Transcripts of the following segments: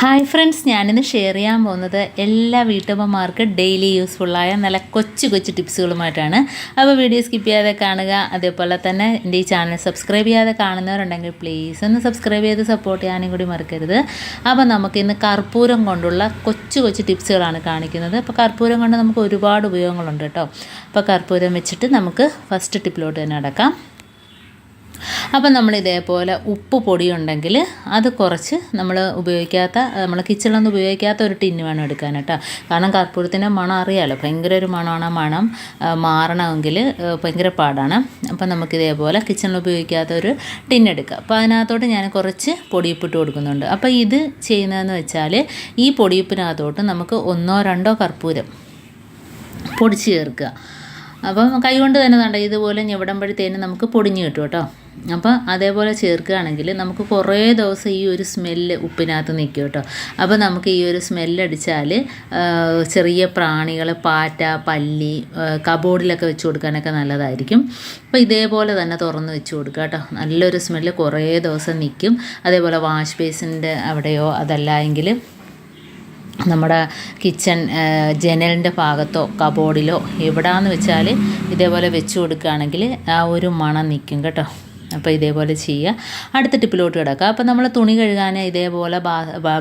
Hi friends ഞാനിന്ന് share ചെയ്യാൻ പോകുന്നത് എല്ലാ വീട്ടമ്മമാർക്ക് ഡെയിലി യൂസ്ഫുള്ളായ നല്ല കൊച്ചു കൊച്ചു ടിപ്സുകളുമായിട്ടാണ്. അപ്പോൾ വീഡിയോ സ്കിപ്പ് ചെയ്യാതെ കാണുക. അതേപോലെ തന്നെ എന്റെ ഈ ചാനൽ സബ്സ്ക്രൈബ് ചെയ്യാതെ കാണുന്നവരുണ്ടെങ്കിൽ പ്ലീസ് ഒന്ന് സബ്സ്ക്രൈബ് ചെയ്ത് സപ്പോർട്ട് ചെയ്യാനും കൂടി മറക്കരുത്. അപ്പോൾ നമുക്ക് ഇന്ന് കർപ്പൂരം കൊണ്ടുള്ള കൊച്ചു കൊച്ചു ടിപ്സുകളാണ് കാണിക്കുന്നത്. അപ്പോൾ കർപ്പൂരം കൊണ്ട് നമുക്ക് ഒരുപാട് ഉപയോഗങ്ങളുണ്ട് കേട്ടോ. അപ്പോൾ കർപ്പൂരം വെച്ചിട്ട് നമുക്ക് ഫസ്റ്റ് ടിപ്പിലോട്ട് തന്നെ അടക്കാം. അപ്പം നമ്മൾ ഇതേപോലെ ഉപ്പ് പൊടിയുണ്ടെങ്കിൽ അത് കുറച്ച് നമ്മൾ ഉപയോഗിക്കാത്ത നമ്മൾ കിച്ചണിലൊന്നും ഉപയോഗിക്കാത്ത ഒരു ടിന്ന് വേണം എടുക്കാൻ കേട്ടോ. കാരണം കർപ്പൂരത്തിന്റെ മണം അറിയാമല്ലോ ഭയങ്കര ഒരു മണമാണ് മണം. മാറണമെങ്കിൽ ഭയങ്കര പാടാണ്. അപ്പം നമുക്ക് ഇതേപോലെ കിച്ചണിൽ ഉപയോഗിക്കാത്ത ഒരു ടിന്ന് എടുക്കുക അപ്പോൾ അതിനകത്തോട്ട് ഞാൻ കുറച്ച് പൊടിയുപ്പിട്ട് കൊടുക്കുന്നുണ്ട്. അപ്പോൾ ഇത് ചെയ്യുന്നതെന്ന് വെച്ചാൽ ഈ പൊടിയുപ്പിനകത്തോട്ട് നമുക്ക് ഒന്നോ രണ്ടോ കർപ്പൂരം പൊടിച്ച് ചേർക്കുക. അപ്പം കൈകൊണ്ട് തന്നെ വേണ്ട ഇതുപോലെ ഞെവിടുമ്പോഴത്തേന് നമുക്ക് പൊടിഞ്ഞ് കിട്ടും കേട്ടോ. അപ്പോൾ അതേപോലെ ചേർക്കുകയാണെങ്കിൽ നമുക്ക് കുറേ ദിവസം ഈ ഒരു സ്മെല്ല് ഉപ്പിനകത്ത് നിൽക്കും കേട്ടോ. അപ്പോൾ നമുക്ക് ഈ ഒരു സ്മെല്ലടിച്ചാൽ ചെറിയ പ്രാണികൾ പാറ്റ പല്ലി കബോർഡിലൊക്കെ വെച്ച് കൊടുക്കാനൊക്കെ നല്ലതായിരിക്കും. അപ്പോൾ ഇതേപോലെ തന്നെ തുറന്ന് വെച്ച് കൊടുക്കുക കേട്ടോ. നല്ലൊരു സ്മെല്ല് കുറേ ദിവസം നിൽക്കും. അതേപോലെ വാഷ് ബേസിന്റെ അവിടെയോ അതല്ല എങ്കിൽ നമ്മുടെ കിച്ചൺ ജനലിന്റെ ഭാഗത്തോ കബോർഡിലോ എവിടാന്ന് വെച്ചാൽ ഇതേപോലെ വെച്ച് കൊടുക്കുകയാണെങ്കിൽ ആ ഒരു മണം നിൽക്കും കേട്ടോ. അപ്പോൾ ഇതേപോലെ ചെയ്യുക അടുത്ത ടിപ്പിലോട്ട് കിടക്കുക അപ്പോൾ നമ്മൾ തുണി കഴുകാൻ ഇതേപോലെ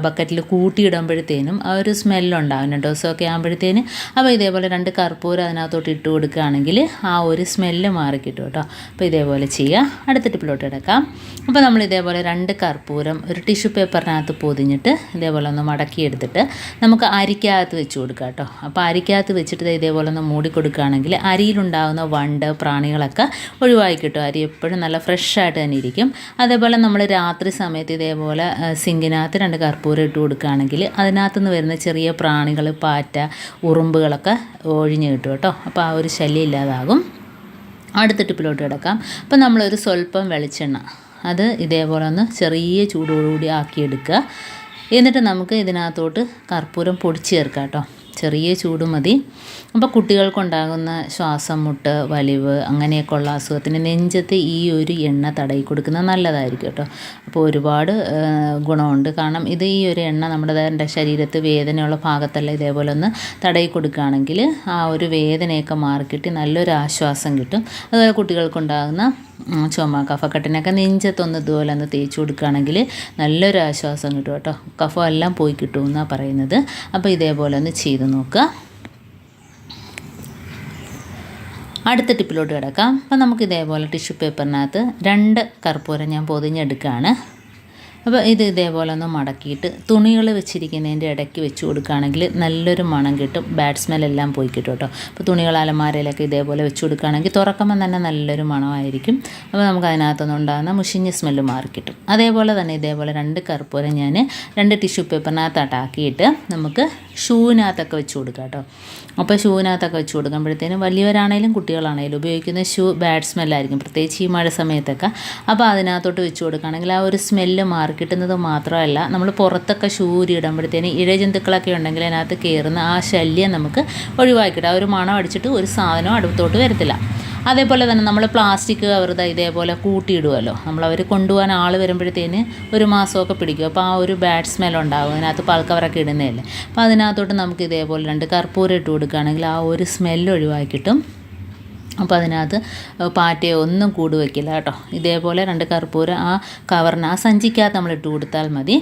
ബക്കറ്റിൽ കൂട്ടിയിടുമ്പോഴത്തേനും ആ ഒരു സ്മെല്ലുണ്ടാകും രണ്ട് ദിവസമൊക്കെ ആകുമ്പോഴത്തേന് അപ്പോൾ ഇതേപോലെ രണ്ട് കർപ്പൂരം അതിനകത്തോട്ട് ഇട്ട് കൊടുക്കുകയാണെങ്കിൽ ആ ഒരു സ്മെല്ല് മാറിക്കിട്ടും കേട്ടോ അപ്പോൾ ഇതേപോലെ ചെയ്യുക അടുത്ത ടിപ്പിലോട്ട് കിടക്കാം. അപ്പോൾ നമ്മൾ ഇതേപോലെ രണ്ട് കർപ്പൂരം ഒരു ടിഷ്യൂ പേപ്പറിനകത്ത് പൊതിഞ്ഞിട്ട് ഇതേപോലെ ഒന്ന് മടക്കിയെടുത്തിട്ട് നമുക്ക് അരിക്കകത്ത് വെച്ച് കൊടുക്കുക കേട്ടോ. അപ്പോൾ അരിക്കകത്ത് വെച്ചിട്ട് ഇതേപോലെ ഒന്ന് മൂടി കൊടുക്കുകയാണെങ്കിൽ അരിയിലുണ്ടാകുന്ന വണ്ട് പ്രാണികളൊക്കെ ഒഴിവാക്കി കിട്ടും. അരി എപ്പോഴും നല്ല ഫ്രഷ് ആയിട്ട് തന്നെ ഇരിക്കും അതേപോലെ നമ്മൾ രാത്രി സമയത്ത് ഇതേപോലെ സിങ്കിനകത്ത് രണ്ട് കർപ്പൂരം ഇട്ട് കൊടുക്കുകയാണെങ്കിൽ അതിനകത്തുനിന്ന് വരുന്ന ചെറിയ പ്രാണികൾ പാറ്റ ഉറുമ്പുകളൊക്കെ ഒഴിഞ്ഞ് കിട്ടും കേട്ടോ. അപ്പോൾ ആ ഒരു ശല്യം ഇല്ലാതാകും. അടുത്ത ടിപ്പിലോട്ട് കിടക്കാം. അപ്പം നമ്മളൊരു സ്വല്പം വെളിച്ചെണ്ണ. അത് ഇതേപോലെ ഒന്ന് ചെറിയ ചൂടോടുകൂടി ആക്കിയെടുക്കുക. എന്നിട്ട് നമുക്ക് ഇതിനകത്തോട്ട് കർപ്പൂരം പൊടിച്ച് ചേർക്കാം കേട്ടോ. ചെറിയ ചൂട് മതി. അപ്പോൾ കുട്ടികൾക്കുണ്ടാകുന്ന ശ്വാസം മുട്ട് വലിവ് അങ്ങനെയൊക്കെ ഉള്ള അസുഖത്തിന് നെഞ്ചത്ത് ഈ ഒരു എണ്ണ തടയി കൊടുക്കുന്നത് നല്ലതായിരിക്കും കേട്ടോ. അപ്പോൾ ഒരുപാട് ഗുണമുണ്ട്. കാരണം ഇത് ഈ ഒരു എണ്ണ നമ്മുടെ ശരീരത്ത് വേദനയുള്ള ഭാഗത്തല്ല ഇതേപോലെ ഒന്ന് തടയി കൊടുക്കുകയാണെങ്കിൽ ആ ഒരു വേദനയൊക്കെ മാറിക്കിട്ടി നല്ലൊരു ആശ്വാസം കിട്ടും. അതുപോലെ കുട്ടികൾക്കുണ്ടാകുന്ന ചുമ കഫക്കെട്ടിനൊക്കെ നെഞ്ചത്തൊന്ന് ഇതുപോലെ ഒന്ന് തേച്ച് കൊടുക്കുകയാണെങ്കിൽ നല്ലൊരു ആശ്വാസം കിട്ടും കേട്ടോ. കഫം എല്ലാം പോയി കിട്ടുമെന്നാണ് പറയുന്നത്. അപ്പോൾ ഇതേപോലെ ഒന്ന് ചെയ്ത് നോക്കുക. അടുത്ത ടിപ്പിലോട്ട് കിടക്കാം. അപ്പം നമുക്ക് ഇതേപോലെ ടിഷ്യൂ പേപ്പറിനകത്ത് രണ്ട് കർപ്പൂരം ഞാൻ പൊതിഞ്ഞെടുക്കുകയാണ്. അപ്പോൾ ഇത് ഇതേപോലെ ഒന്ന് മടക്കിയിട്ട് തുണികൾ വെച്ചിരിക്കുന്നതിന്റെ ഇടയ്ക്ക് വെച്ച് കൊടുക്കുകയാണെങ്കിൽ നല്ലൊരു മണം കിട്ടും. ബാഡ് സ്മെല്ലെല്ലാം പോയി കിട്ടും കേട്ടോ. അപ്പോൾ തുണികൾ അലമാരയിലൊക്കെ ഇതേപോലെ വെച്ച് കൊടുക്കുകയാണെങ്കിൽ തുറക്കുമ്പോൾ തന്നെ നല്ലൊരു മണമായിരിക്കും. അപ്പോൾ നമുക്ക് അതിനകത്തുനിന്ന് ഉണ്ടാകുന്ന മുഷിഞ്ഞ സ്മെല്ല് മാറിക്കിട്ടും അതേപോലെ തന്നെ ഇതേപോലെ രണ്ട് കർപ്പൂരം ഞാൻ രണ്ട് ടിഷ്യൂ പേപ്പറിനകത്താട്ടാക്കിയിട്ട് നമുക്ക് ഷൂവിനകത്തൊക്കെ വെച്ച് കൊടുക്കാം കേട്ടോ. അപ്പോൾ ഷൂവിനകത്തൊക്കെ വെച്ച് കൊടുക്കുമ്പോഴത്തേനും വലിയവരാണേലും കുട്ടികളാണേലും ഉപയോഗിക്കുന്ന ഷൂ ബാഡ് സ്മെല്ലായിരിക്കും പ്രത്യേകിച്ച് ഈ മഴ സമയത്തൊക്കെ. അപ്പോൾ അതിനകത്തോട്ട് വെച്ച് കൊടുക്കുകയാണെങ്കിൽ ആ ഒരു സ്മെല്ല് മാറിക്കിട്ടുന്നത് മാത്രമല്ല നമ്മൾ പുറത്തൊക്കെ ഷൂ ഇടുമ്പോഴത്തേനും ഇഴജന്തുക്കളൊക്കെ ഉണ്ടെങ്കിൽ അതിനകത്ത് കയറുന്ന ആ ശല്യം നമുക്ക് ഒഴിവാക്കിയിട്ട് ആ ഒരു മണം അടിച്ചിട്ട് ഒരു സാധനവും അടുത്തോട്ട് വരത്തില്ല. അതേപോലെ തന്നെ നമ്മൾ പ്ലാസ്റ്റിക് കവർ ഇതേപോലെ കൂട്ടിയിടുമല്ലോ നമ്മൾ അവർ കൊണ്ടുപോകാൻ ആൾ വരുമ്പോഴത്തേന് ഒരു മാസമൊക്കെ പിടിക്കും. അപ്പോൾ ആ ഒരു ബാഡ് സ്മെൽ ഉണ്ടാകും അതിനകത്ത് പാൽക്കവറൊക്കെ ഇടുന്നതല്ലേ. അപ്പോൾ അതിനകത്തോട്ട് നമുക്ക് ഇതേപോലെ രണ്ട് കർപ്പൂരം ഇട്ട് കൊടുക്കുകയാണെങ്കിൽ ആ ഒരു സ്മെല്ല് ഒഴിവാക്കിയിട്ടും അപ്പോൾ അതിനകത്ത് പാറ്റയോ ഒന്നും കൂട് വയ്ക്കില്ല കേട്ടോ. ഇതേപോലെ രണ്ട് കർപ്പൂരം ആ കവറിന് ആ സഞ്ചിക്കകത്ത് നമ്മൾ ഇട്ട് കൊടുത്താൽ മതി.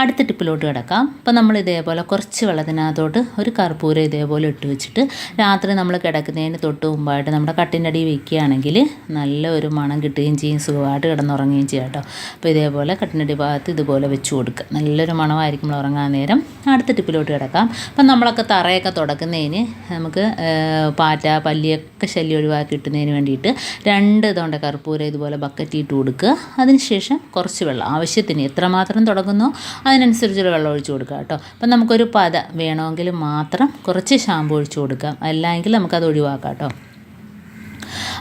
അടുത്ത ടിപ്പിലോട്ട് കിടക്കാം. അപ്പോൾ നമ്മൾ ഇതേപോലെ കുറച്ച് വെള്ളത്തിനകത്തോട്ട് ഒരു കർപ്പൂരം ഇതേപോലെ ഇട്ട് വെച്ചിട്ട് രാത്രി നമ്മൾ കിടക്കുന്നതിന് തൊട്ട് മുമ്പായിട്ട് നമ്മുടെ കട്ടിന്റെ അടി വെക്കുകയാണെങ്കിൽ നല്ല ഒരു മണം കിട്ടുകയും ചെയ്യും സുഖമായിട്ട് കിടന്നുറങ്ങുകയും ചെയ്യാം കേട്ടോ. അപ്പോൾ ഇതേപോലെ കട്ടിന്റെ അടി ഭാഗത്ത് ഇതുപോലെ വെച്ച് കൊടുക്കുക. നല്ലൊരു മണമായിരിക്കും നമ്മൾ ഉറങ്ങാൻ നേരം. അടുത്ത ടിപ്പിലോട്ട് കിടക്കാം. അപ്പം നമ്മളൊക്കെ തറയൊക്കെ തുടക്കുന്നതിന് നമുക്ക് പാറ്റ പല്ലിയൊക്കെ ശല്യം ഒഴിവാക്കി കിട്ടുന്നതിന് വേണ്ടിയിട്ട് രണ്ട് തൊണ്ട കർപ്പൂരം ഇതുപോലെ ബക്കറ്റ് ഇട്ട് കൊടുക്കുക. അതിനുശേഷം കുറച്ച് വെള്ളം ആവശ്യത്തിന് എത്രമാത്രം തുടങ്ങുന്നോ അതിനനുസരിച്ചുള്ള വെള്ളം ഒഴിച്ച് കൊടുക്കുക കേട്ടോ. അപ്പം നമുക്കൊരു പത വേണമെങ്കിൽ മാത്രം കുറച്ച് ഷാമ്പു ഒഴിച്ച് കൊടുക്കാം. അല്ലെങ്കിൽ നമുക്കത് ഒഴിവാക്കാം കേട്ടോ.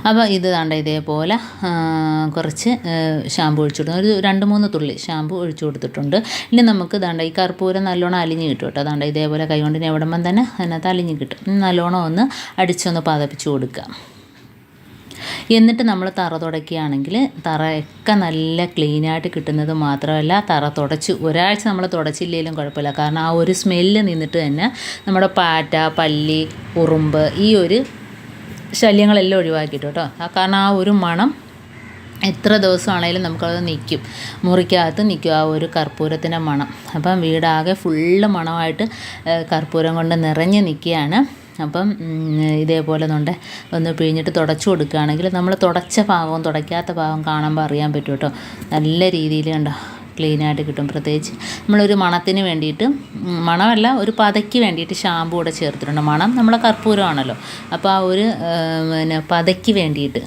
അപ്പോൾ ഇത് ദാണ്ട ഇതേപോലെ കുറച്ച് ഷാമ്പു ഒഴിച്ചു ഒരു രണ്ട് മൂന്ന് തുള്ളി ഷാമ്പു ഒഴിച്ചു കൊടുത്തിട്ടുണ്ട്. ഇനി നമുക്ക് ദാണ്ട ഈ കർപ്പൂരം നല്ലോണം അലിഞ്ഞ് കിട്ടും കേട്ടോ. ദാണ്ട ഇതേപോലെ കൈകൊണ്ട് എവിടുമ്പം തന്നെ അതിനകത്ത് അലിഞ്ഞ് കിട്ടും. നല്ലോണം ഒന്ന് അടിച്ചൊന്ന് പതപ്പിച്ച് കൊടുക്കുക. എന്നിട്ട് നമ്മൾ തറ തുടയ്ക്കുകയാണെങ്കിൽ തറയൊക്കെ നല്ല ക്ലീനായിട്ട് കിട്ടുന്നത് മാത്രമല്ല തറ തുടച്ച് ഒരാഴ്ച നമ്മൾ തുടച്ചില്ലെങ്കിലും കുഴപ്പമില്ല. കാരണം ആ ഒരു സ്മെല്ല് നിന്നിട്ട് തന്നെ നമ്മുടെ പാറ്റ പല്ലി ഉറുമ്പ് ഈ ഒരു ശല്യങ്ങളെല്ലാം ഒഴിവാക്കിയിട്ട് കേട്ടോ കാരണം ആ ഒരു മണം എത്ര ദിവസമാണേലും നമുക്കത് നിൽക്കും മുറിക്കകത്ത് നിൽക്കും ആ ഒരു കർപ്പൂരത്തിന്റെ മണം. അപ്പം വീടാകെ ഫുള്ള് മണമായിട്ട് കർപ്പൂരം കൊണ്ട് നിറഞ്ഞ് നിൽക്കുകയാണ്. അപ്പം ഇതേപോലെ നുണ്ട് ഒന്ന് പിഴിഞ്ഞിട്ട് തുടച്ചു കൊടുക്കുകയാണെങ്കിൽ നമ്മൾ തുടച്ച ഭാഗവും തുടയ്ക്കാത്ത ഭാഗം കാണുമ്പോൾ അറിയാൻ പറ്റും കേട്ടോ നല്ല രീതിയിൽ കണ്ടോ ക്ലീനായിട്ട് കിട്ടും. പ്രത്യേകിച്ച് നമ്മളൊരു മണത്തിന് വേണ്ടിയിട്ട് മണമല്ല ഒരു പതയ്ക്ക് വേണ്ടിയിട്ട് ഷാമ്പു കൂടെ ചേർത്തിട്ടുണ്ട്. മണം നമ്മളെ കർപ്പൂരമാണല്ലോ. അപ്പോൾ ആ ഒരു പിന്നെ പതയ്ക്ക് വേണ്ടിയിട്ട്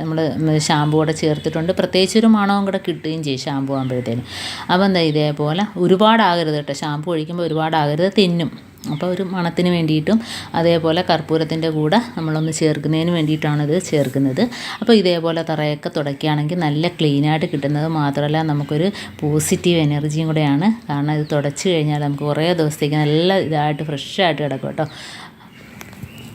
നമ്മൾ ഷാമ്പു കൂടെ ചേർത്തിട്ടുണ്ട്. പ്രത്യേകിച്ച് ഒരു മണവും കൂടെ കിട്ടുകയും ചെയ്യും ഷാമ്പു ആകുമ്പോഴത്തേനും. അപ്പോൾ എന്താ ഇതേപോലെ ഒരുപാടാകരുത് കേട്ടോ. ഷാമ്പു ഒഴിക്കുമ്പോൾ ഒരുപാടാകരുത് തിന്നും. അപ്പോൾ ഒരു മണത്തിന് വേണ്ടിയിട്ടും അതേപോലെ കർപ്പൂരത്തിന്റെ കൂടെ നമ്മളൊന്ന് ചേർക്കുന്നതിന് വേണ്ടിയിട്ടാണ് ഇത് ചേർക്കുന്നത്. അപ്പോൾ ഇതേപോലെ തറയൊക്കെ തുടയ്ക്കുകയാണെങ്കിൽ നല്ല ക്ലീനായിട്ട് കിട്ടുന്നത് മാത്രമല്ല നമുക്കൊരു പോസിറ്റീവ് എനർജിയും കൂടെയാണ്. കാരണം ഇത് തുടച്ച് കഴിഞ്ഞാൽ നമുക്ക് കുറേ ദിവസത്തേക്ക് നല്ല ഇതായിട്ട് ഫ്രഷായിട്ട് കിടക്കും കേട്ടോ.